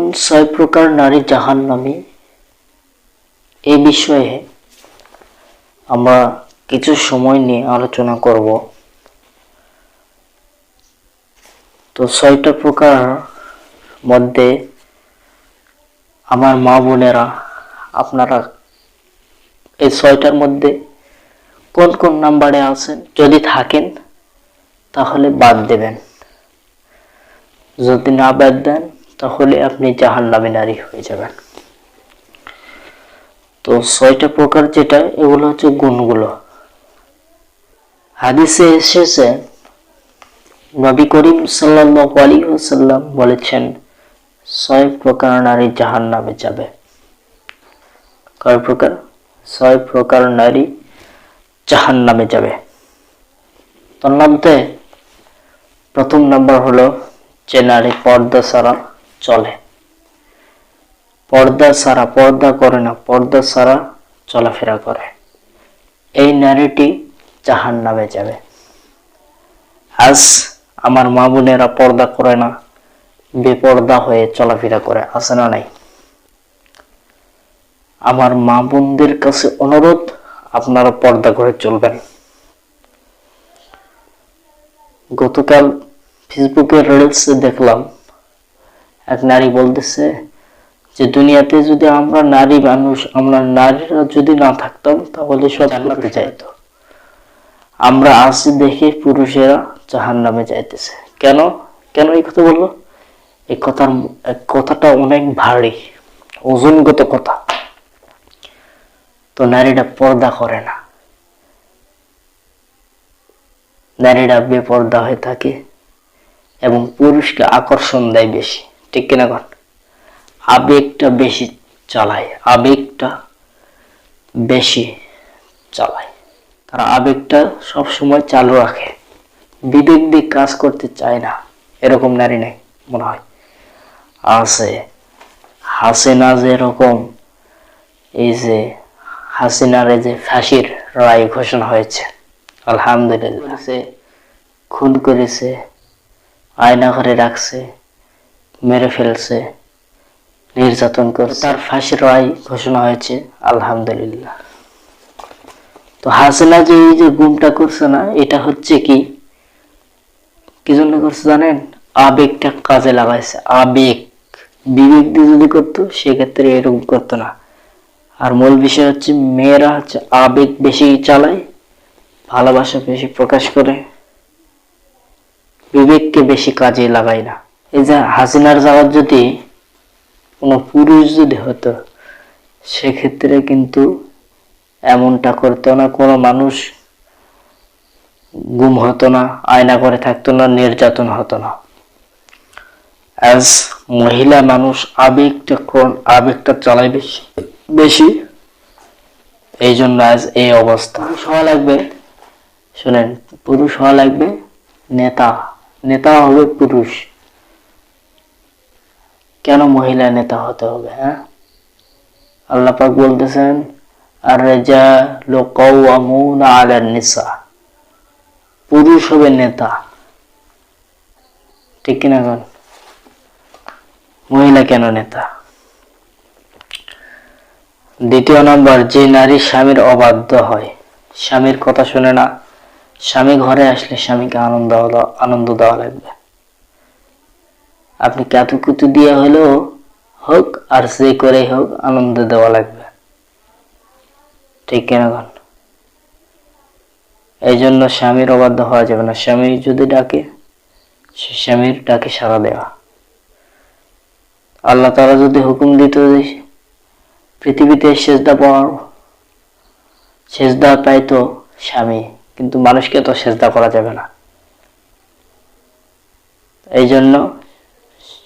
কোন ছয় প্রকার নারী জাহান্নামী? এ বিষয়ে আমরা কিছু সময় নিয়ে আলোচনা করব। তো ছয়টা প্রকার মধ্যে আমার মা বোনেরা, আপনারা এই ছয়টার মধ্যে কোন কোন নাম্বারে আছেন, যদি থাকেন, তাহলে বাদ দেবেন। যদি না বাদ দেন তাহলে আপনি জাহান্নামী নারী হয়ে যাবেন। তো ছয়টা প্রকার যেটা, এগুলো হচ্ছে গুণগুলো। হাদিসে এসেছে, নবী করিম ওয়াসাল্লাম বলেছেন, ছয় প্রকার নারী জাহান্নামে যাবে। কয় প্রকার? ছয় প্রকার নারী জাহান্নামে যাবে। তার প্রথম নাম্বার হলো যে নারী পর্দা ছাড়া চলে। পর্দা ছাড়া পর্দা করে না, পর্দা ছাড়া চলাফেরা করে। এই নারীটি জাহান নামে যাবে। আজ আমার মা বোনেরা পর্দা করে না, বেপর্দা হয়ে চলাফেরা করে, আছে না নাই? আমার মা বোনদের কাছে অনুরোধ, আপনারা পর্দা করে চলবেন। গতকাল ফেসবুকের রিলসে দেখলাম এক নারী বলতেছে যে দুনিয়াতে যদি আমরা নারী মানুষ আমরা নারীরা যদি না থাকতাম তাহলে সব জান্নাতে যাইতো। আমরা আসি দেখে পুরুষেরা জাহান নামে যাইতেছে। কেন? কেন এই কথা বলল? এই কথার কথাটা অনেক ভারী ওজনগত কথা। তো নারীরা পর্দা করে না। নারীরা বেপর্দা হয়ে থাকে এবং পুরুষকে আকর্ষণ দেয় বেশি। ঠিক কিনা কন আবেগটা বেশি চালায়, আবেগটা বেশি চালায়। তারা আবেগটা সব সময় চালু রাখে। বিবেক দিয়ে কাজ করতে চায় না, এরকম নারী নেই, মনে হয়। আছে, হাসিনা যেরকম, এই যে হাসিনারে যে ফাঁসির রায় ঘোষণা হয়েছে, আলহামদুলিল্লাহ খুন করেছে, আয়না ঘরে রাখছে মেরে ফেলছে, নির্যাতন করে তার ফাঁসির রায় ঘোষণা হয়েছে, আলহামদুলিল্লাহ। তো হাসিনা যে এই যে গুমটা করছে না, এটা হচ্ছে কি? কি জন্য করছে জানেন? আবেগটা কাজে লাগাইছে। আবেগ। বিবেক দিয়ে যদি করতো, সেক্ষেত্রে এরকম করতো না। আর মূল বিষয় হচ্ছে, মেয়েরা হচ্ছে আবেগ বেশি চালায়, ভালোবাসা বেশি প্রকাশ করে, বিবেককে বেশি কাজে লাগায় না। এই যে হাসিনার যাওয়ার যদি কোনো পুরুষ যদি হতো, সেক্ষেত্রে কিন্তু এমনটা করতো না, কোনো মানুষ গুম হতো না, আয়না করে থাকতো না, নির্যাতন হতো না। অ্যাজ মহিলা মানুষ আবেগটা কোন, আবেগটা চালায় বেশি বেশি, এই জন্য আজ এই অবস্থা। হওয়া লাগবে, শোনেন, পুরুষ হওয়া লাগবে, নেতা নেতা হবে পুরুষ। কেন মহিলা নেতা হতে হবে হ্যাঁ? আল্লাহ পাক বলতেছেন আর রেজা লোকাউমুনা আলান নিসা। পুরুষ হবে নেতা। ঠিক কিনা কোন? মহিলা কেন নেতা? দ্বিতীয় নম্বর, যে নারী স্বামীর অবাধ্য হয়, স্বামীর কথা শুনে না, স্বামী ঘরে আসলে স্বামীকে আনন্দ দেওয়া- আনন্দ দেওয়া লাগবে। আপনি কাতুকুতু দিয়ে হলেও হোক আর যে করে হোক আনন্দ দেওয়া লাগবে। ঠিক কিনা এই জন্য স্বামীর অবাধ্য হওয়া যাবে না। স্বামী যদি ডাকে, সে স্বামীর ডাকে সাড়া দেওয়া। আল্লাহ তারা যদি হুকুম দিত পৃথিবীতে সেজদা পাওয়ার, সেজদা পাইতো স্বামী, কিন্তু মানুষকে তো সেজদা করা যাবে না। এই জন্য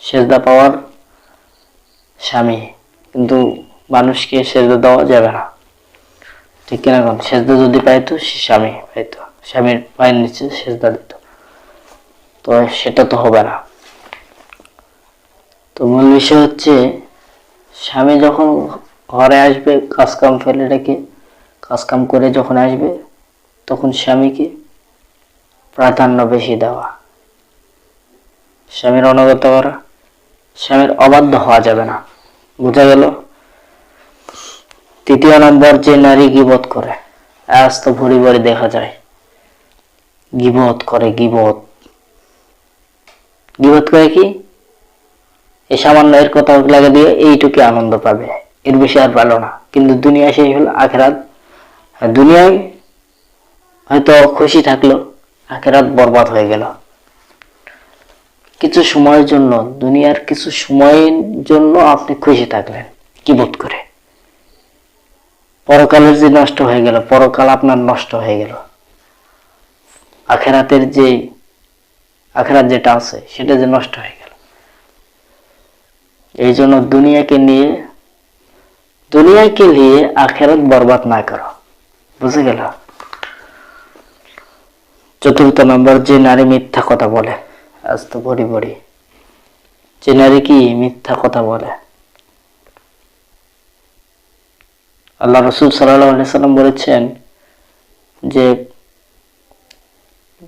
সেজদা পাওয়ার স্বামী, কিন্তু মানুষকে সেজদা দেওয়া যাবে না। ঠিক কিনা কোন? সেজদা যদি পাইতো, সে স্বামী পাইতো। স্বামীর পায়ের নিচে সেজদা দিত। তো সেটা তো হবে না। তো মূল বিষয় হচ্ছে, স্বামী যখন ঘরে আসবে, কাজকাম ফেলে রেখে, কাজকাম করে যখন আসবে, তখন স্বামীকে প্রাধান্য বেশি দেওয়া। স্বামীর অনুগত করা। স্বামীর অবাধ্য হওয়া যাবে না। বোঝা গেল? তৃতীয় নম্বর যে নারী গিবত করে, আজ তো ভরি ভরি দেখা যায়। গিবত করে, গিবত। গিবত করে কি? এই সামান্য এর কথা লাগে দিয়ে এইটুকু আনন্দ পাবে। এর বেশি আর ভালো না। কিন্তু দুনিয়া সেই হলো আখেরাত। দুনিয়ায় হয়তো খুশি থাকল, আখেরাত বরবাদ হয়ে গেল। কিছু সময়ের জন্য, দুনিয়ার কিছু সময়ের জন্য আপনি খুশি থাকলেন। কি বোধ করে? পরকালের যে নষ্ট হয়ে গেল, পরকাল আপনার নষ্ট হয়ে গেল। আখেরাতের যে, আখেরাত যেটা আছে, সেটা যে নষ্ট হয়ে গেল। এই জন্য দুনিয়াকে নিয়ে দুনিয়াকে নিয়ে আখেরাত বরবাদ না করো। বুঝে গেল? চতুর্থ নম্বর যে নারী মিথ্যা কথা বলে আজ তো বড়ি বড়ি। যে নারী কি মিথ্যা কথা বলে? আল্লাহ রসুল সাল্লাহ সাল্লাম বলেছেন যে,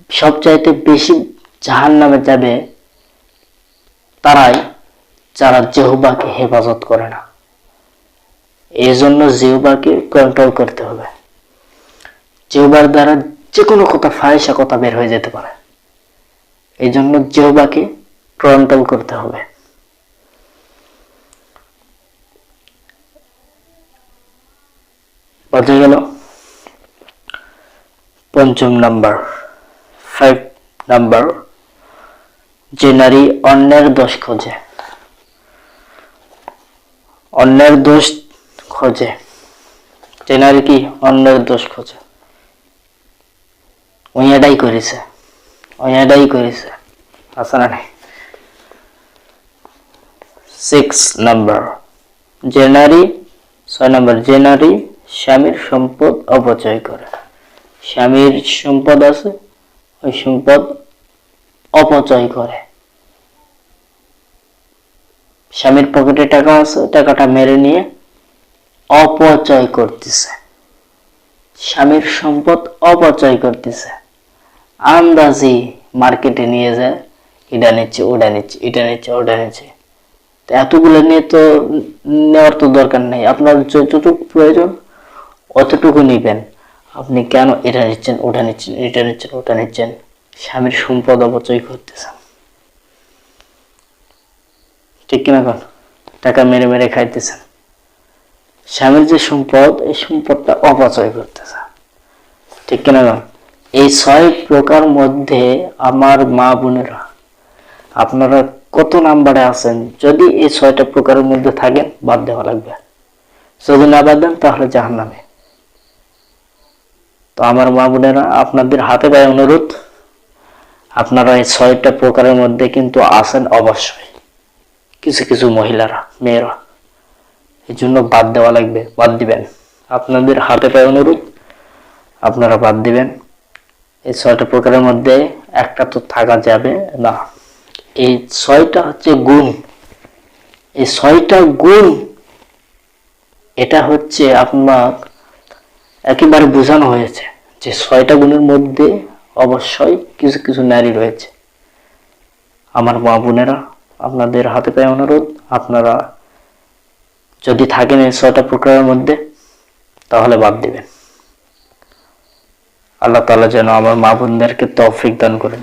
সবচাইতে বেশি জাহান নামে যাবে তারাই যারা জেহুবাকে হেফাজত করে না। এই জন্য জিহুবাকে কন্ট্রোল করতে হবে। জিহুবার দ্বারা যে কোনো কথা ফায়সা কথা বের হয়ে যেতে পারে। এই জন্য জিহুবাকে কন্ট্রোল করতে হবে। বোঝা গেল পঞ্চম নাম্বার, ফাইভ নাম্বার, যে নারী অন্যের দোষ খোঁজে। অন্যের দোষ খোঁজে। যে নারী কি অন্যের দোষ খোঁজে? ওই এটাই করেছে। এটাই করেছে। আছে না সিক্স নাম্বার যে নারী ছয় নাম্বার যে নারী স্বামীর সম্পদ অপচয় করে। স্বামীর সম্পদ আছে, ওই সম্পদ অপচয় করে। স্বামীর পকেটে টাকা আছে, টাকাটা মেরে নিয়ে অপচয় করতেছে। স্বামীর সম্পদ অপচয় করতেছে। আন্দাজি মার্কেটে নিয়ে যায়, এটা নিচ্ছে, ওটা নিচ্ছে, এটা নিচ্ছে, ওটা নিচ্ছে। তো এতগুলো নিয়ে তো নেওয়ার তো দরকার নেই। আপনার যতটুকু প্রয়োজন, অতটুকু নিবেন। আপনি কেন এটা নিচ্ছেন, ওটা নিচ্ছেন, এটা নিচ্ছেন, ওটা নিচ্ছেন? স্বামীর সম্পদ অপচয় করতেছেন ঠিক কিনা কন টাকা মেরে মেরে খাইতেছেন স্বামীর যে সম্পদ, এই সম্পদটা অপচয় করতেছে। ঠিক কিনা কন এই ছয় প্রকার মধ্যে আমার মা বোনেরা, আপনারা কত নাম্বারে আছেন? যদি এই ছয়টা প্রকারের মধ্যে থাকেন, বাদ দেওয়া লাগবে। যদি না বাদ দেন, তাহলে জাহান নামে তো আমার মা বোনেরা, আপনাদের হাতে পায়ে অনুরোধ, আপনারা এই ছয়টা প্রকারের মধ্যে কিন্তু আছেন অবশ্যই। কিছু কিছু মহিলারা, মেয়েরা, এই জন্য বাদ দেওয়া লাগবে, বাদ দিবেন। আপনাদের হাতে পায়ে অনুরোধ, আপনারা বাদ দিবেন। এই ছয়টা প্রকারের মধ্যে একটা তো থাকা যাবে না। এই ছয়টা হচ্ছে গুণ। এই ছয়টা গুণ, এটা হচ্ছে আপনার একেবারে বোঝানো হয়েছে যে ছয়টা গুণের মধ্যে অবশ্যই কিছু কিছু নারী রয়েছে। আমার মা বোনেরা, আপনাদের হাতে পায়ে অনুরোধ, আপনারা যদি থাকেন এই ছয়টা প্রকারের মধ্যে, তাহলে বাদ দিবেন। আল্লাহ তালা যেন আমার মা বোনদেরকে তৌফিক দান করেন।